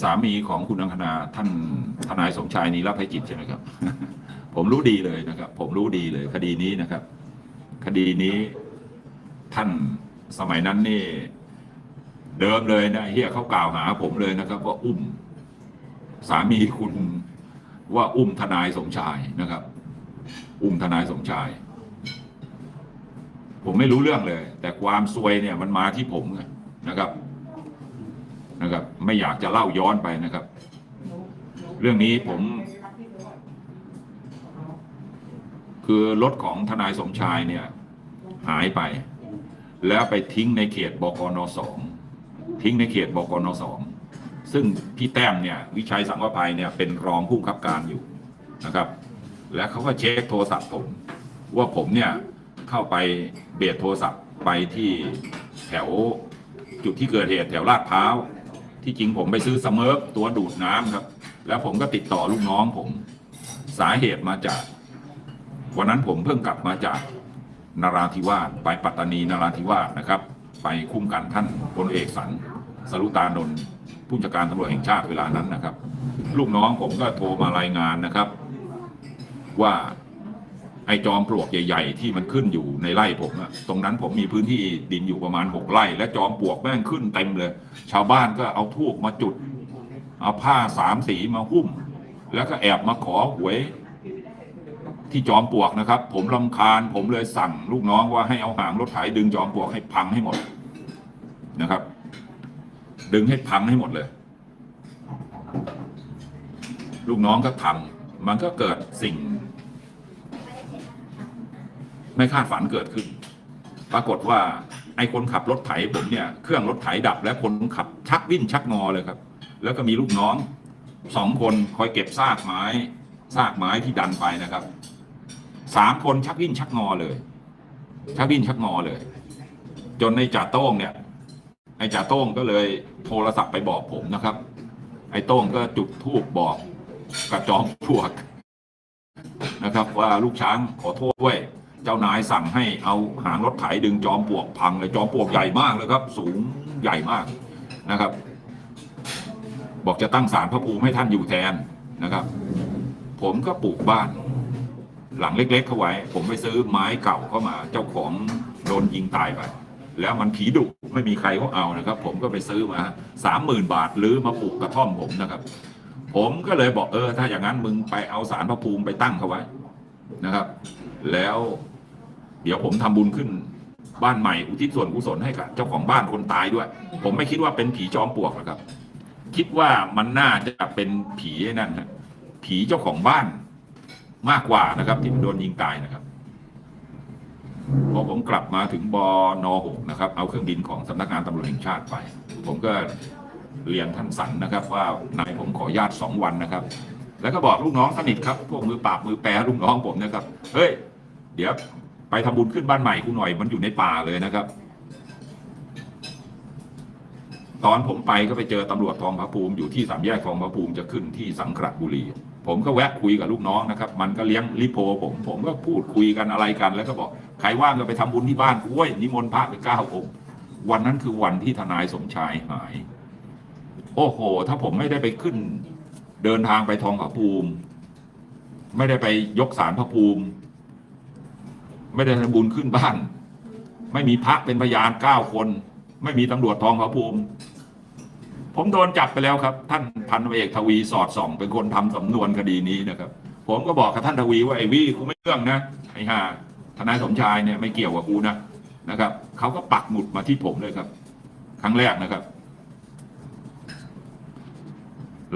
สามีของคุณอังคณาท่านทนายสมชายนีรับให้จิตใช่ไหมครับ ผมรู้ดีเลยนะครับ ผมรู้ดีเลย คดีนี้นะครับ คดีนี้ท่านสมัยนั้นนี่ เดิมเลยนะเฮียเขากล่าวหา ผมเลยนะครับ ว่าอุ้ม สามีคุณว่าอุ้มทนายสมชายนะครับ อุ้มทนายสมชาย ผมไม่รู้เรื่องเลย แต่ความซวยเนี่ยมันมาที่ผมนะครับ นะครับ ไม่อยากจะเล่าย้อนไปนะครับ เรื่องนี้ผม คือรถของทนายสมชายเนี่ย หายไป แล้วไปทิ้งในเขตบกนสองทิ้งในเขตบกนสองซึ่งพี่แต้มเนี่ย วิชัยสังวภัยเนี่ยเป็นรองผู้บับการอยู่นะครับ แล้วเขาก็เช็คโทรศัพท์ผม ว่าผมเนี่ยเข้าไปเบียดโทรศัพท์ไปที่แถวจุดที่เกิดเหตุแถวลาดพร้าว ที่จริงผมไปซื้อสเมิร์ฟตัวดูดน้ำครับ แล้วผมก็ติดต่อลูกน้องผม สาเหตุมาจาก วันนั้นผมเพิ่งกลับมาจากนาราธิวาสไปปัตตานีนาราธิวาสนะครับ ไปคุ้มกันท่านพลเอกสันสรุตานนท์ผู้จัดการตำรวจแห่งชาติเวลานั้นนะครับ ลูกน้องผมก็โทรมารายงานนะครับ ว่า ไอ้จอมปลวกใหญ่ ๆ ที่มันขึ้นอยู่ในไร่ผมอะตรงนั้นผมมีพื้นที่ดินอยู่ประมาณหกไร่ และจอมปลวกแม่งขึ้นเต็มเลย ชาวบ้านก็เอาทูบมาจุด เอาผ้าสามสีมาหุ้ม แล้วก็แอบมาขอหวย ที่จอมปลวกนะครับ ผมลำคาญผมเลยสั่งลูกน้องว่าให้เอาหางรถไถดึงจอมปลวกให้พังให้หมดนะครับ ดึงให้พังให้หมดเลย ลูกน้องก็ทำมันก็เกิดสิ่ง ไม่คาดฝันเกิดขึ้น ปรากฏว่าไอ้คนขับรถไถผมเนี่ยเครื่องรถไถดับ และคนขับชักวิ่นชักงอเลยครับ แล้วก็มีลูกน้องสองคนคอยเก็บซากไม้ซากไม้ที่ดันไปนะครับสามคนชักวิ่นชักงอเลย ชักวิ่นชักงอเลย จนในจ่าโต้งเนี่ยไอ้จ่าโต้งก็เลยโทรศัพท์ไปบอกผมนะครับ ไอ้โต้งก็จุดธูปบอกกระจอมปลวกนะครับว่าลูกช้างขอโทษด้วย เจ้านายสั่งให้เอาหางรถไถดึงจอมปลวกพังเลยจอมปลวกใหญ่มากเลยครับ สูงใหญ่มากนะครับ บอกจะตั้งศาลพระภูมิให้ท่านอยู่แทนนะครับ ผมก็ปลูกบ้าน หลังเล็กๆเข้าไว้ ผมไปซื้อไม้เก่าเข้ามา เจ้าของโดนยิงตายไปแล้วมันผีดุไม่มีใครเขาเอานะครับ ผมก็ไปซื้อมาสามหมื่นบาทหรือมาปลูกกระท่อมผมนะครับ ผมก็เลยบอกเออ ถ้าอย่างนั้นมึงไปเอาสารพระภูมิไปตั้งเขาไว้นะครับ แล้ว เดี๋ยวผมทำบุญขึ้นบ้านใหม่อุทิศส่วนกุศลให้กับเจ้าของบ้านคนตายด้วย ผมไม่คิดว่าเป็นผีจอมปลวกนะครับ คิดว่ามันน่าจะเป็นผีนั่นนะผีเจ้าของบ้านมากกว่านะครับ ที่มันโดนยิงตายนะครับพอผมกลับมาถึงบอนหกนะครับ เอาเครื่องบินของสำนักงานตำรวจแห่งชาติไป ผมก็เรียนท่านสันนะครับ ว่านายผมขอญาตสองวันนะครับ แล้วก็บอกลูกน้องสนิทครับ พวกมือปราบมือแปรลูกน้องผมนะครับ เฮ้ย เดี๋ยว ไปทำบุญขึ้นบ้านใหม่กูหน่อยมันอยู่ในป่าเลยนะครับ ตอนผมไปก็ไปเจอตำรวจทองพระภูมิอยู่ที่สามแยกทองพระภูมิจะขึ้นที่สังขละบุรี ผมก็แวะคุยกับลูกน้องนะครับ มันก็เลี้ยงลิโพผมผมก็พูดคุยกันอะไรกัน แล้วก็บอกใครว่างก็ไปทำบุญที่บ้านกูเว้ยนิมนต์พระไปเก้าองค์วันนั้นคือวันที่ทนายสมชายหาย โอ้โห ถ้าผมไม่ได้ไปขึ้น เดินทางไปทองพระภูมิ ไม่ได้ไปยกสารพระภูมิ ไม่ได้ทำบุญขึ้นบ้าน ไม่มีพระเป็นพยานเก้าคน ไม่มีตำรวจทองพระภูมิ ผมโดนจับไปแล้วครับ ท่านพันวจเอกทวีสอดส่อง เป็นคนทำสำนวนคดีนี้นะครับ ผมก็บอกกับท่านทวีว่าไอ้วี่กูไม่เรื่องนะไอ้ห่าทนายสมชายเนี่ยไม่เกี่ยวกับกูนะนะครับเขาก็ปักหมุดมาที่ผมเลยครับ ครั้งแรกนะครับ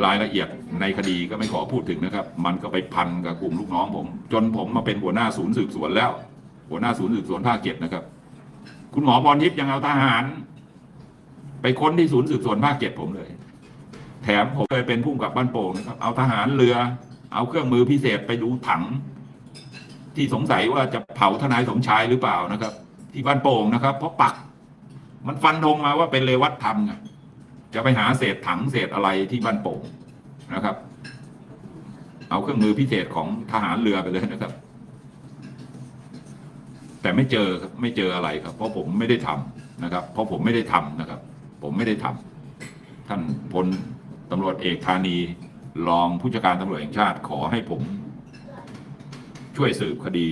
รายละเอียดในคดีก็ไม่ขอพูดถึงนะครับ มันก็ไปพันกับกลุ่มลูกน้องผม จนผมมาเป็นหัวหน้าศูนย์สืบสวนแล้ว หัวหน้าศูนย์สืบสวนภาคเจ็ดนะครับ คุณหมอพรทิพย์ยังเอาทหาร ไปค้นที่ศูนย์สืบสวนภาคเจ็ดผมเลย แถมผมเคยเป็นผู้กำกับบ้านโป่งนะครับ เอาทหารเรือ เอาเครื่องมือพิเศษไปดูถัง ที่สงสัยว่าจะเผาทนายสมชายหรือเปล่านะครับ ที่บ้านโป่งนะครับ เพราะปัก มันฟันธงมาว่าเป็นเลวัตธรรมไงจะไปหาเศษถังเศษอะไรที่บ้านโป่งนะครับ เอาเครื่องมือพิเศษของทหารเรือไปเลยนะครับ แต่ไม่เจอครับไม่เจออะไรครับ เพราะผมไม่ได้ทำนะครับ เพราะผมไม่ได้ทำนะครับ ผมไม่ได้ทำท่านพลตำรวจเอกธานีรองผู้จัดการตำรวจแห่งชาติขอให้ผม ช่วยสืบคดี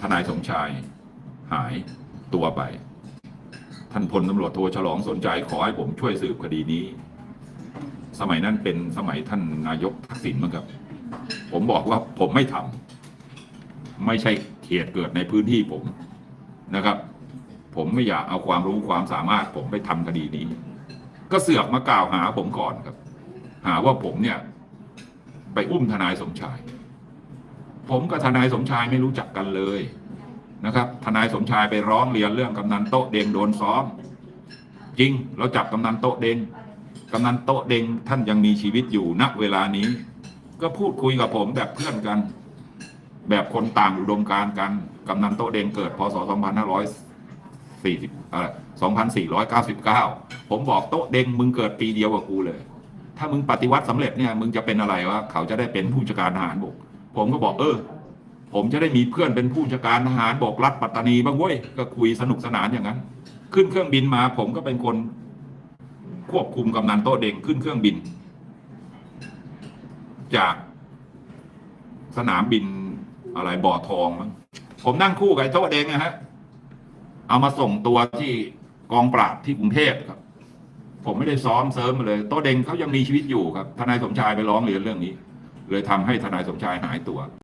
ทนายสมชายหายตัวไป ท่านพลตำรวจโทฉลองสนใจขอให้ผมช่วยสืบคดีนี้ สมัยนั้นเป็นสมัยท่านนายกทักษิณมั้งครับ ผมบอกว่าผมไม่ทำไม่ใช่ เขตเกิดในพื้นที่ผมนะครับ ผมไม่อยากเอาความรู้ความสามารถ ผมไปทำคดีนี้ ก็เสือกมากล่าวหาผมก่อนครับ หาว่าผมเนี่ย ไปอุ้มทนายสมชาย ผมกับทนายสมชายไม่รู้จักกันเลยนะครับ ทนายสมชายไปร้องเรียนเรื่องกำนันโต๊ะเดงโดนซ้อม จริงเราจับกำนันโต๊ะเดงกำนันโต๊ะเดงท่านยังมีชีวิตอยู่ณเวลานี้ ก็พูดคุยกับผมแบบเพื่อนกัน แบบคนต่างอุดมการกัน กำนันโตเดงเกิด พศ 2540เอ่อ2499 ผมบอกโตเดงมึงเกิดปีเดียวกับกูเลย ถ้ามึงปฏิวัติสำเร็จเนี่ย มึงจะเป็นอะไรวะ เขาจะได้เป็นผู้จัดการทหารบก ผมก็บอกเออ ผมจะได้มีเพื่อนเป็นผู้จัดการทหารบกรัฐปัตตานีบ้างเว้ย ก็คุยสนุกสนานอย่างนั้น ขึ้นเครื่องบินมา ผมก็เป็นคนควบคุมกำนันโตเดงขึ้นเครื่องบิน จากสนามบิน อะไรบ่อทองมั้งผมนั่งคู่กับไอ้โต๊ะเดงนะฮะ เอามาส่งตัวที่กองปราบที่กรุงเทพครับ ผมไม่ได้ซ้อมเสริมมาเลย โต๊ะเดงเขายังมีชีวิตอยู่ครับ ทนายสมชายไปร้องเรียนเรื่องนี้ เลยทำให้ทนายสมชายหายตัว